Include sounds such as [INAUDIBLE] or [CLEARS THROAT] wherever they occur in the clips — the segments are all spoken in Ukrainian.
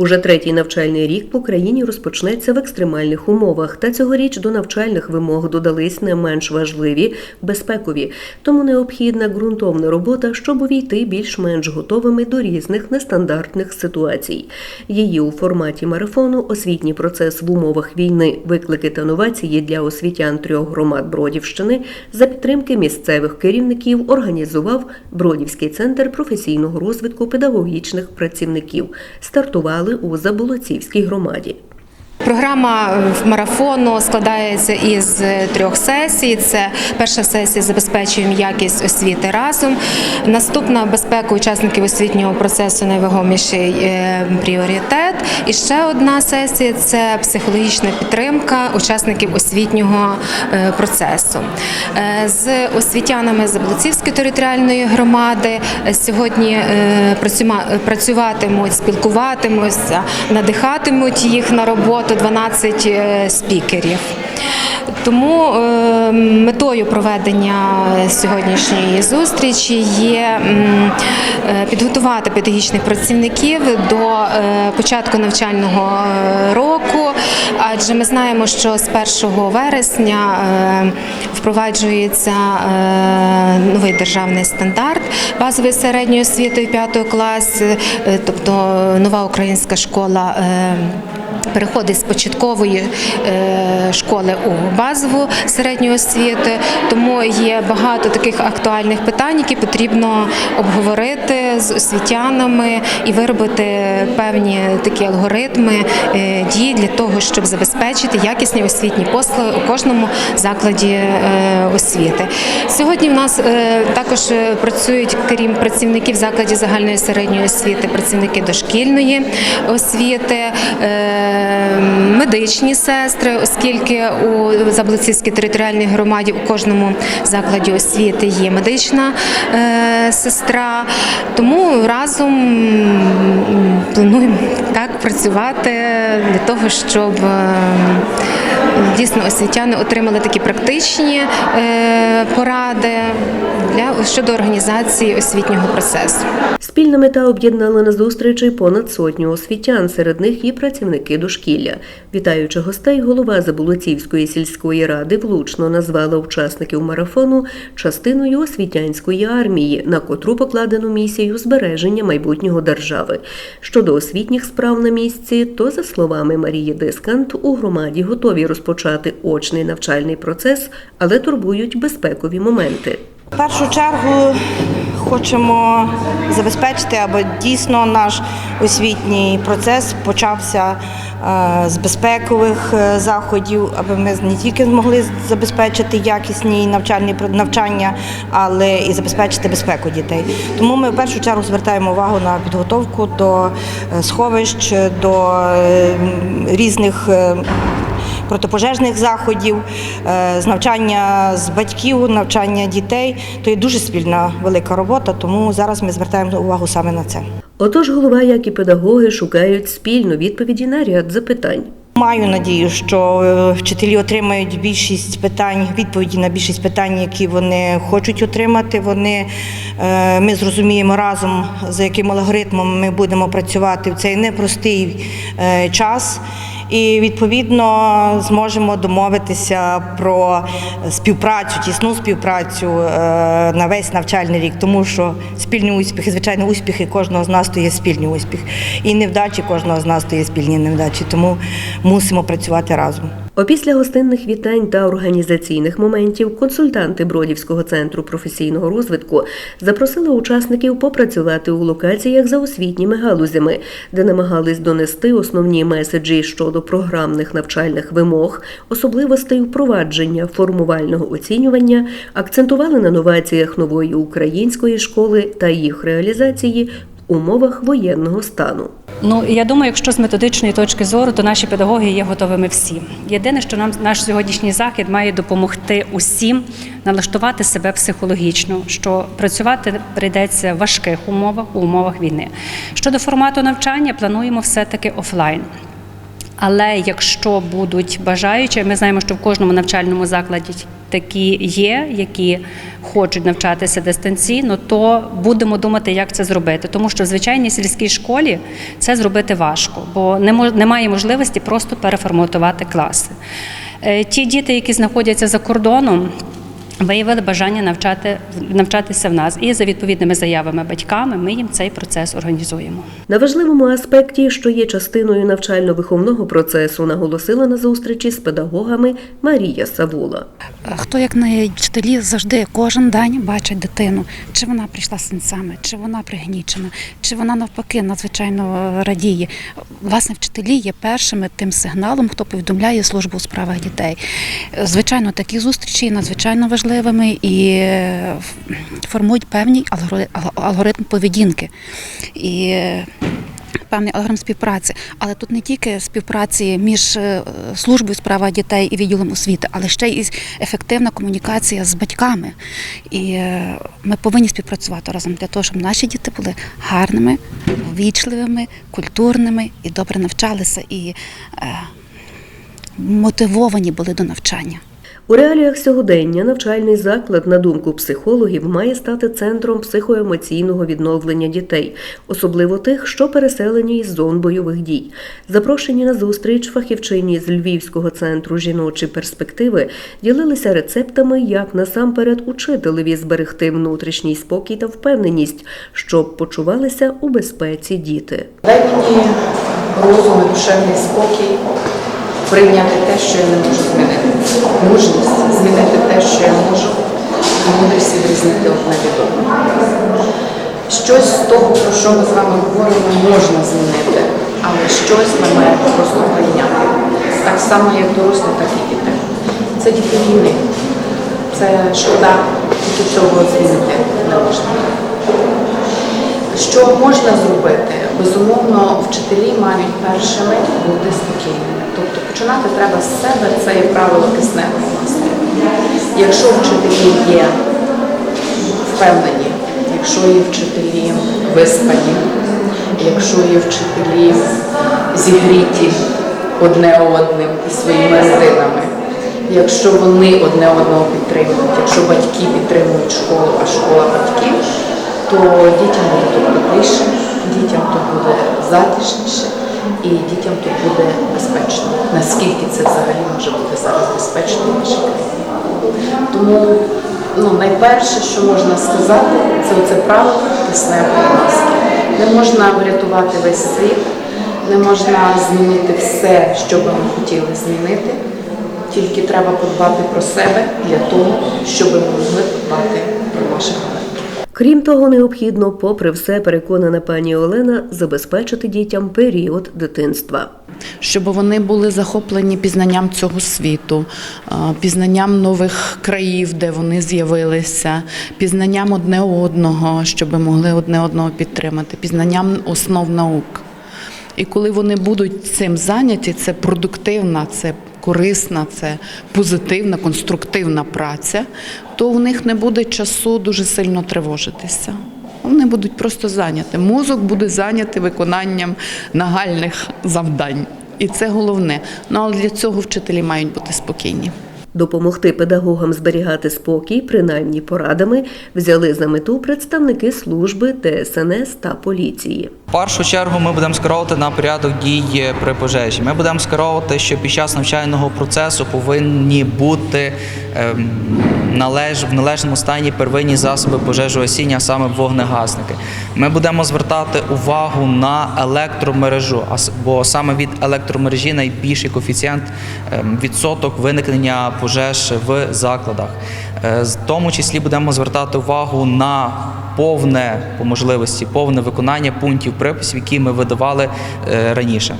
Уже третій навчальний рік по країні розпочнеться в екстремальних умовах, та цьогоріч до навчальних вимог додались не менш важливі безпекові. Тому необхідна ґрунтовна робота, щоб увійти більш-менш готовими до різних нестандартних ситуацій. Її у форматі марафону освітній процес в умовах війни, виклики та новації для освітян трьох громад Бродівщини за підтримки місцевих керівників організував Бродівський центр професійного розвитку педагогічних працівників. Стартували у Заболоцівській громаді. Програма марафону складається із е, трьох сесій. Це перша сесія забезпечуємо якість освіти разом. Наступна безпека учасників освітнього процесу найвагоміший е, пріоритет. І ще одна сесія це психологічна підтримка учасників освітнього е, процесу. З освітянами Заблоцівської територіальної громади сьогодні працюватимуть, спілкуватимуться, надихатимуть їх на роботу 12 е, спікерів. Тому е, метою проведення сьогоднішньої зустрічі є е, підготувати педагогічних працівників до початку навчального року, адже ми знаємо, що з 1 вересня впроваджується новий державний стандарт базової середньої освіти 5 класу, е, тобто нова українська школа. Переходить з початкової е, школи у базову середню освіту, тому є багато таких актуальних питань, які потрібно обговорити з освітянами і виробити певні такі алгоритми е, дій для того, щоб забезпечити якісні освітні послуги у кожному закладі е, освіти. Сьогодні в нас також працюють, крім працівників закладів загальної середньої освіти, працівники дошкільної освіти, медичні сестри, оскільки у Заблоцівській територіальній громаді у кожному закладі освіти є медична е, сестра. Тому разом плануємо так працювати для того, щоб е, дійсно освітяни отримали такі практичні е, поради для щодо організації освітнього процесу. Спільна мета об'єднала на зустрічі понад сотню освітян, серед них і працівники дошкілля. Вітаючи гостей, голова Заболоцівської сільської ради влучно назвала учасників марафону частиною освітянської армії, на котру покладено місію збереження майбутнього держави. Щодо освітніх справ на місці, то за словами Марії Дискант, у громаді готові розпочати очний навчальний процес, але турбують безпекові моменти. В першу чергу хочемо забезпечити, аби дійсно наш освітній процес почався е, з безпекових е, заходів, аби ми не тільки змогли забезпечити якісні навчальні навчання, але і забезпечити безпеку дітей. Тому ми в першу чергу звертаємо увагу на підготовку до е, сховищ, до різних. Протипожежних заходів, е, з навчання з батьків, навчання дітей. То є дуже спільна велика робота, тому зараз ми звертаємо увагу саме на це. Отож, голова, як і педагоги, шукають спільно відповіді на ряд запитань. Маю надію, що е, вчителі отримають більшість питань, відповіді на більшість питань, які вони хочуть отримати. Вони е, ми зрозуміємо разом, за яким алгоритмом ми будемо працювати в цей непростий час. І відповідно зможемо домовитися про співпрацю, тісну співпрацю е, на весь навчальний рік, тому що спільні успіхи, звичайно, успіхи кожного з нас то є спільні успіхи. І невдачі кожного з нас то є спільні невдачі. Тому мусимо працювати разом. Опісля гостинних вітань та організаційних моментів консультанти Бродівського центру професійного розвитку запросили учасників попрацювати у локаціях за освітніми галузями, де намагались донести основні меседжі щодо програмних навчальних вимог, особливостей впровадження формувального оцінювання, акцентували на новаціях нової української школи та їх реалізації умовах воєнного стану. Ну я думаю, якщо з методичної точки зору, то наші педагоги є готовими всі. Єдине, що нам наш сьогоднішній захід має допомогти усім налаштувати себе психологічно, що працювати прийдеться в важких умовах, у умовах війни. Щодо формату навчання, плануємо все таки офлайн. Але якщо будуть бажаючі, ми знаємо, що в кожному навчальному закладі такі є, які хочуть навчатися дистанційно, то будемо думати, як це зробити. Тому що в звичайній сільській школі це зробити важко, бо немає можливості просто переформатувати класи. Е, Ті діти, які знаходяться за кордоном, виявили бажання навчати навчатися в нас, і за відповідними заявами батьками ми їм цей процес організуємо. На важливому аспекті, що є частиною навчально-виховного процесу, наголосила на зустрічі з педагогами Марія Савула. Хто як не вчителі завжди кожен день бачить дитину, чи вона прийшла з синцями, чи вона пригнічена, чи вона навпаки надзвичайно радіє. Власне, вчителі є першими тим сигналом, хто повідомляє службу у справах дітей. Звичайно, такі зустрічі надзвичайно важливими і е, формують певний алгоритм поведінки. І е, певний алгоритм співпраці. Але тут не тільки співпраці між е, службою справа дітей і відділом освіти, але ще й ефективна комунікація з батьками. І ми повинні співпрацювати разом для того, щоб наші діти були гарними, вічливими, культурними і добре навчалися і мотивовані були до навчання. У реаліях сьогодення навчальний заклад, на думку психологів, має стати центром психоемоційного відновлення дітей, особливо тих, що переселені із зон бойових дій. Запрошені на зустріч фахівчині з Львівського центру жіночі перспективи ділилися рецептами, як насамперед учителеві зберегти внутрішній спокій та впевненість, щоб почувалися у безпеці діти. Дай мені розум і душевний спокій прийняти те, що я не можу змінити. Мужність змінити те, що я можу, і мудрість одне від одного. Щось з того, про що ми з вами говоримо, можна змінити, але щось ми маємо просто прийняти. Так само, як дорослі, так і діти. Це діти війни. Це шкода, тільки цього змінити не можна. Що можна зробити? Безумовно, вчителі мають першими бути спокійними. Тобто починати треба з себе, це є правило кисневої маски. Якщо вчителі є впевнені, якщо є вчителі виспані, якщо є вчителі зігріті одне одним і своїми родинами, якщо вони одне одного підтримують, якщо батьки підтримують школу, а школа батьків, то дітям буде тут тепліше, дітям тут буде затишніше і дітям тут буде безпечно. Наскільки це взагалі може бути зараз безпечно в нашій країні? Тому ну, найперше, що можна сказати, це оце право кисневої маски. Не можна врятувати весь світ, не можна змінити все, що би ми хотіли змінити. Тільки треба подбати про себе для того, щоб ми могли подбати про наших. Крім того, необхідно, попри все, переконана пані Олена, забезпечити дітям період дитинства. щоб вони були захоплені пізнанням цього світу, пізнанням нових країв, де вони з'явилися, пізнанням одне одного, щоб могли одне одного підтримати, пізнанням основ наук. І коли вони будуть цим зайняті, це продуктивна, це корисна, це позитивна, конструктивна праця, то в них не буде часу дуже сильно тривожитися. Вони будуть просто зайняті. Мозок буде зайнятий виконанням нагальних завдань. І це головне. Ну але для цього вчителі мають бути спокійні. Допомогти педагогам зберігати спокій, принаймні порадами, взяли за мету представники служби ДСНС та поліції. В першу чергу ми будемо скеровувати на порядок дій при пожежі. Ми будемо скеровувати, що під час навчального процесу повинні бути ем, в належному стані первинні засоби пожежогасіння, саме вогнегасники. Ми будемо звертати увагу на електромережу, бо саме від електромережі найбільший коефіцієнт ем, відсоток виникнення пожеж в закладах. Е, В тому числі будемо звертати увагу на повне по можливості повне виконання пунктів приписів, які ми видавали е, раніше.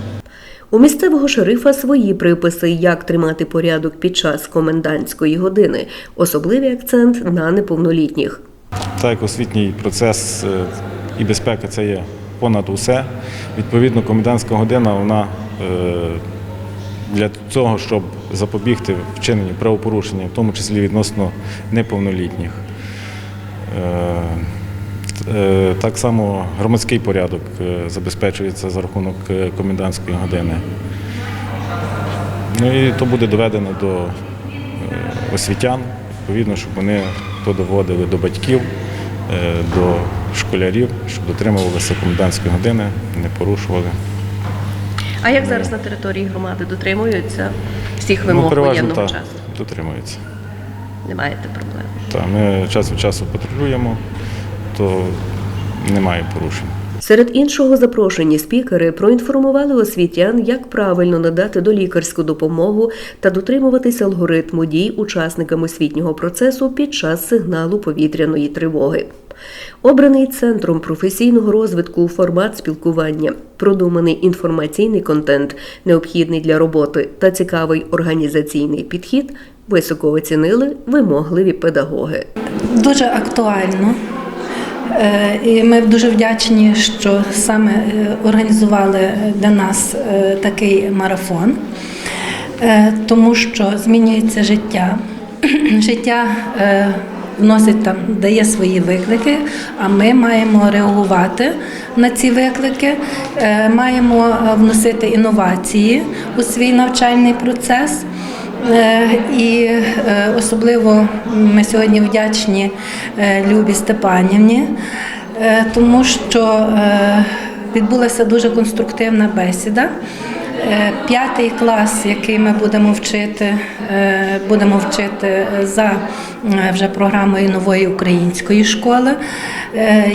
У місцевого шерифа свої приписи, як тримати порядок під час комендантської години, особливий акцент на неповнолітніх. Так як освітній процес е, і безпека це є понад усе. Відповідно, комендантська година вона для того, щоб запобігти вчиненню правопорушення, в тому числі відносно неповнолітніх. Е, е, Так само громадський порядок е, забезпечується за рахунок комендантської години. Ну і то буде доведено до освітян, відповідно, щоб вони то доводили до батьків, до школярів, щоб дотримувалися комендантської години, не порушували. А як зараз на території громади дотримуються всіх вимог ну, переважно воєнного та, часу? дотримуються. Не маєте проблем. Так, ми час від часу патрулюємо, то немає порушень. Серед іншого запрошені спікери проінформували освітян, як правильно надати долікарську допомогу та дотримуватись алгоритму дій учасникам освітнього процесу під час сигналу повітряної тривоги. Обраний центром професійного розвитку формат спілкування, продуманий інформаційний контент, необхідний для роботи та цікавий організаційний підхід високо оцінили вимогливі педагоги. дуже актуально. Е, І ми дуже вдячні, що саме е, організували для нас е, такий марафон, тому що змінюється життя. [CLEARS THROAT] Життя вносить там, дає свої виклики, а ми маємо реагувати на ці виклики, маємо вносити інновації у свій навчальний процес. Е, І е, особливо ми сьогодні вдячні е, Любі Степанівні, тому що відбулася дуже конструктивна бесіда. П'ятий клас, який ми будемо вчити, будемо вчити за вже програмою нової української школи.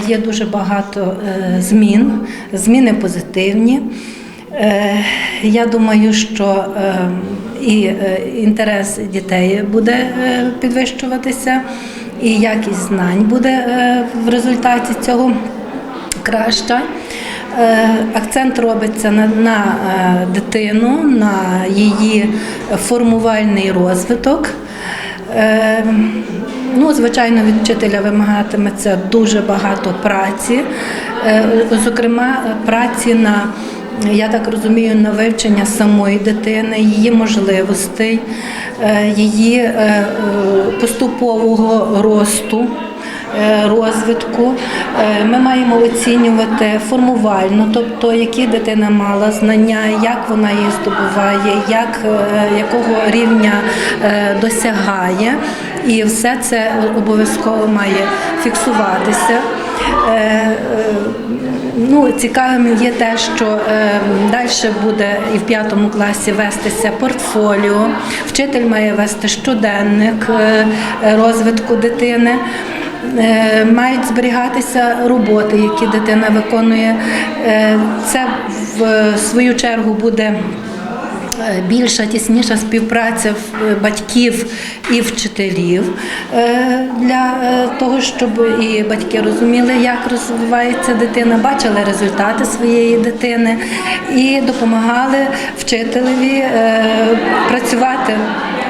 Є дуже багато змін, зміни позитивні. Е, Я думаю, що е, і е, інтерес дітей буде підвищуватися, і якість знань буде в результаті цього краща. Акцент робиться на, на дитину, на її формувальний розвиток. Ну, звичайно, від вчителя вимагатиметься дуже багато праці, зокрема, праці на, я так розумію, на вивчення самої дитини, її можливостей, е, її е, е, поступового росту розвитку. Ми маємо оцінювати формувально, тобто які дитина мала знання, як вона їх здобуває, як, якого рівня досягає. І все це обов'язково має фіксуватися. Е, е, Ну, цікавим є те, що е, далі буде і в п'ятому класі вестися портфоліо. Вчитель має вести щоденник е, розвитку дитини. Е, Мають зберігатися роботи, які дитина виконує. Е, Це в свою чергу буде більша, тісніша співпраця е, батьків і вчителів е, для е, того, щоб і батьки розуміли, як розвивається дитина, бачили результати своєї дитини і допомагали вчителеві е, працювати.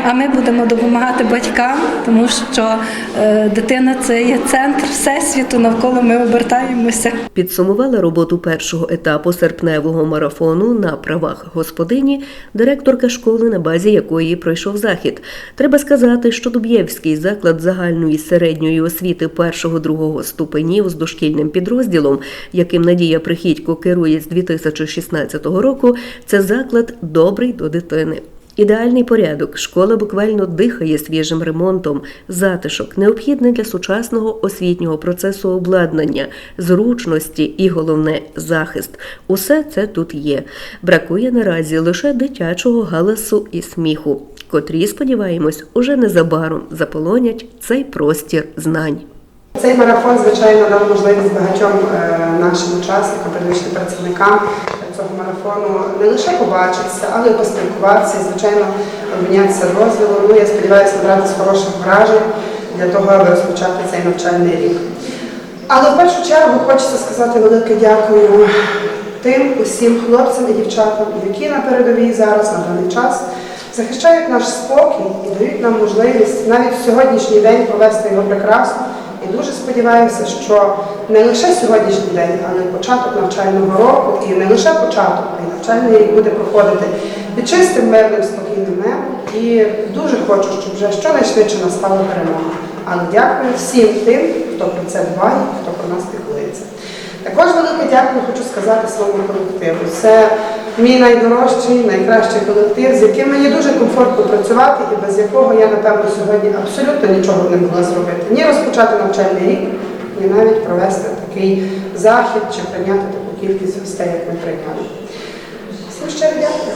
А ми будемо допомагати батькам, тому що е, дитина це є центр всесвіту, навколо ми обертаємося. Підсумувала роботу першого етапу серпневого марафону на правах господині директорка школи, на базі якої пройшов захід. Треба сказати, що Дуб'євський заклад загальної середньої освіти першого-другого ступенів з дошкільним підрозділом, яким Надія Прихідько керує з 2016 року, це заклад добрий до дитини. Ідеальний порядок. Школа буквально дихає свіжим ремонтом, затишок, необхідне для сучасного освітнього процесу обладнання, зручності і головне захист. Усе це тут є. Бракує наразі лише дитячого галасу і сміху, котрі, сподіваємось, уже незабаром заполонять цей простір знань. Цей марафон, звичайно, дав можливість багатьом е, нашим учасникам, передвищим працівникам цього не лише побачитися, але й поспілкуватися, і, звичайно, обмінятися дозволом. Ну, я сподіваюся, набрати з хороших вражень для того, аби розпочати цей навчальний рік. Але в першу чергу хочеться сказати велике дякую тим усім хлопцям і дівчатам, які на передовій зараз на даний час захищають наш спокій і дають нам можливість навіть в сьогоднішній день провести його прекрасно. І дуже сподіваюся, що не лише сьогоднішній день, але й початок навчального року, і не лише початок, а й навчальний рік буде проходити під чистим, мирним, спокійним небом. І дуже хочу, щоб вже щонайшвидше настала перемога. Але дякую всім тим, хто про це дбає, хто про нас піклується. Також велике дякую хочу сказати своєму колективу. Це мій найдорожчий, найкращий колектив, з яким мені дуже комфортно працювати і без якого я, напевно, сьогодні абсолютно нічого не могла зробити. Ні розпочати навчальний рік і навіть провести такий захід чи прийняти таку кількість гостей, як ми прийняли. Всім щиро дякую.